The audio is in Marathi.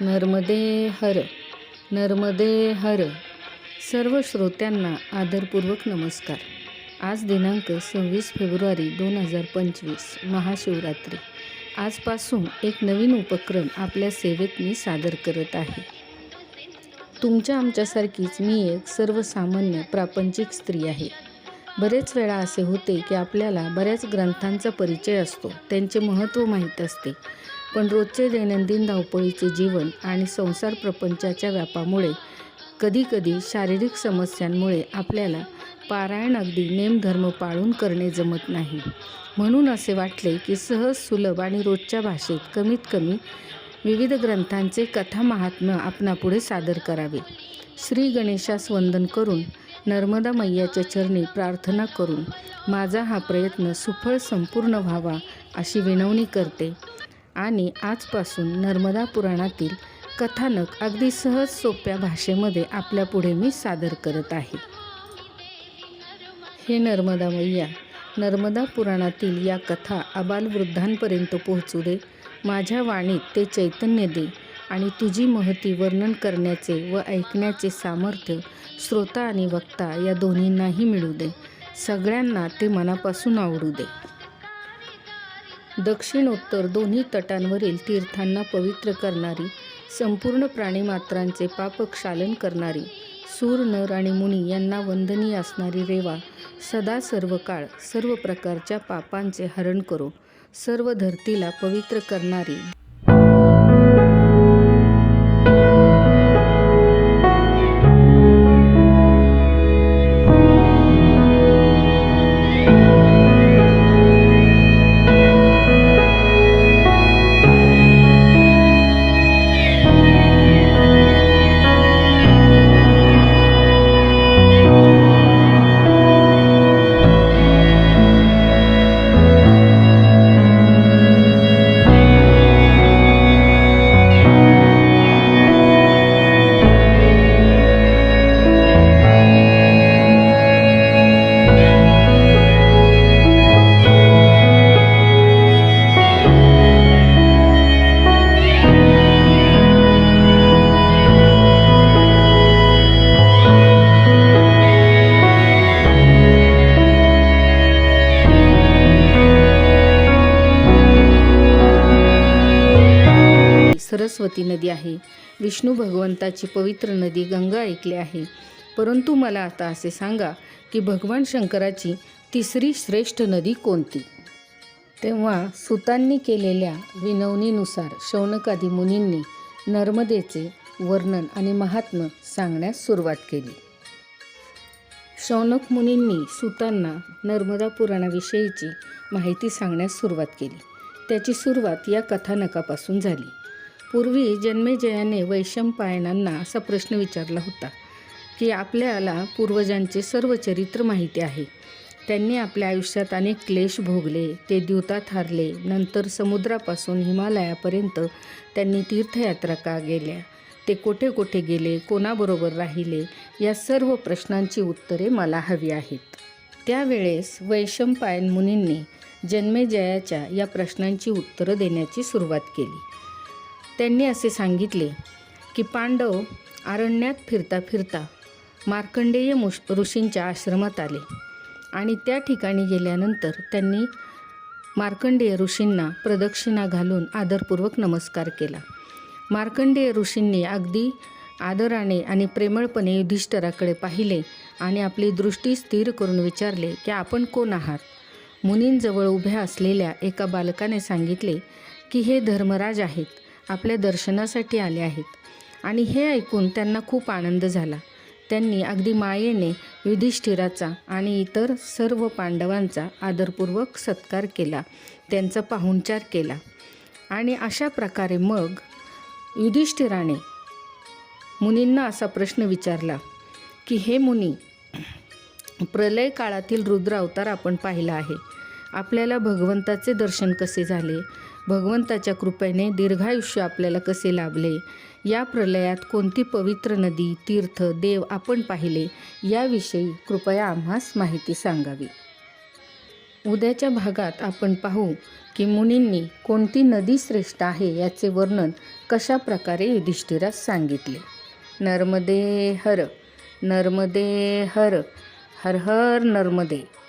नर्मदे हर नर्मदे हर. सर्व श्रोत्यांना आदरपूर्वक नमस्कार. आज दिनांक सव्वीस फेब्रुवारी दोन हजार पंचवीस महाशिवरात्री. आजपासून एक नवीन उपक्रम आपल्या सेवेत मी सादर करत आहे. तुमच्या आमच्यासारखीच मी एक सर्वसामान्य प्रापंचिक स्त्री आहे. बरेच वेळा असे होते की आपल्याला बऱ्याच ग्रंथांचा परिचय असतो त्यांचे महत्त्व माहीत असते. पण रोजचे दैनंदिन धावपळीचे जीवन आणि संसार प्रपंचाच्या व्यापामुळे कधीकधी शारीरिक समस्यांमुळे आपल्याला पारायण अगदी नेमधर्म पाळून करणे जमत नाही. म्हणून असे वाटले की सहज सुलभ आणि रोजच्या भाषेत कमीत कमी विविध ग्रंथांचे कथा महात्म्य आपणापुढे सादर करावे. श्री गणेशास वंदन करून नर्मदा मैयाच्या चरणी प्रार्थना करून माझा हा प्रयत्न सुफळ संपूर्ण व्हावा अशी विनवणी करते. आणि आजपासून नर्मदा पुराणातील कथानक अगदी सहज सोप्या भाषेमध्ये आपल्यापुढे मी सादर करत आहे. हे नर्मदा मैया नर्मदा पुराणातील या कथा अबालवृद्धांपर्यंत पोहोचू दे माझ्या वाणीत ते चैतन्य दे आणि तुझी महती वर्णन करण्याचे व ऐकण्याचे सामर्थ्य श्रोता आणि वक्ता या दोन्हींनाही मिळू दे. सगळ्यांना ते मनापासून आवडू दे. दक्षिणोत्तर दोन्ही तटांवरील तीर्थांना पवित्र करणारी संपूर्ण प्राणीमात्रांचे पापक्षालन करणारी सूर नर आणि मुनी यांना वंदनीय असणारी रेवा सदा सर्व काळ सर्व प्रकारच्या पापांचे हरण करो. सर्व धरतीला पवित्र करणारी सरस्वती नदी आहे. विष्णू भगवंताची पवित्र नदी गंगा ऐकली आहे. परंतु मला आता असे सांगा की भगवान शंकराची तिसरी श्रेष्ठ नदी कोणती? तेव्हा सुतांनी केलेल्या विनवणीनुसार शौनकादी मुनींनी नर्मदेचे वर्णन आणि महात्म्य सांगण्यास सुरुवात केली. शौनक मुनींनी सुतांना नर्मदा पुराणाविषयीची माहिती सांगण्यास सुरुवात केली. त्याची सुरुवात या कथानकापासून झाली. पूर्वी जन्मेजयाने वैशंपायनांना असा प्रश्न विचारला होता की आपल्याला पूर्वजांचे सर्व चरित्र माहिती आहे. त्यांनी आपल्या आयुष्यात अनेक क्लेश भोगले ते द्यूतात हारले नंतर समुद्रापासून हिमालयापर्यंत त्यांनी तीर्थयात्रा का गेल्या. ते कोठे कोठे गेले कोणाबरोबर राहिले या सर्व प्रश्नांची उत्तरे मला हवी आहेत. त्यावेळेस वैशंपायन मुनींनी जन्मेजयाच्या या प्रश्नांची उत्तरं देण्याची सुरुवात केली. त्यांनी असे सांगितले की पांडव अरण्यात फिरता फिरता मार्कंडेय मुश ऋषींच्या आश्रमात आले आणि त्या ठिकाणी गेल्यानंतर त्यांनी मार्कंडेय ऋषींना प्रदक्षिणा घालून आदरपूर्वक नमस्कार केला. मार्कंडेय ऋषींनी अगदी आदराने आणि प्रेमळपणे युधिष्ठराकडे पाहिले आणि आपली दृष्टी स्थिर करून विचारले की आपण कोण आहात? मुनींजवळ उभ्या असलेल्या एका बालकाने सांगितले की हे धर्मराज आहेत. आपल्या दर्शनासाठी आले आहेत. आणि हे ऐकून त्यांना खूप आनंद झाला. त्यांनी अगदी मायेने युधिष्ठिराचा आणि इतर सर्व पांडवांचा आदरपूर्वक सत्कार केला. त्यांचा पाहुणचार केला. आणि अशा प्रकारे मग युधिष्ठिराने मुनींना असा प्रश्न विचारला की हे मुनी प्रलय काळातील रुद्र अवतार आपण पाहिला आहे. आपल्याला भगवंताचे दर्शन कसे झाले? भगवंताच्या कृपेने दीर्घायुष्य आपल्याला कसे लाभले? या प्रलयात कोणती पवित्र नदी तीर्थ देव आपण पाहिले? याविषयी कृपया आम्हास माहिती सांगावी. उद्याच्या भागात आपण पाहू की मुनींनी कोणती नदी श्रेष्ठ आहे याचे वर्णन कशा प्रकारे युधिष्ठिरास सांगितले. नर्मदे हर नर्मदे हर हर हर नर्मदे.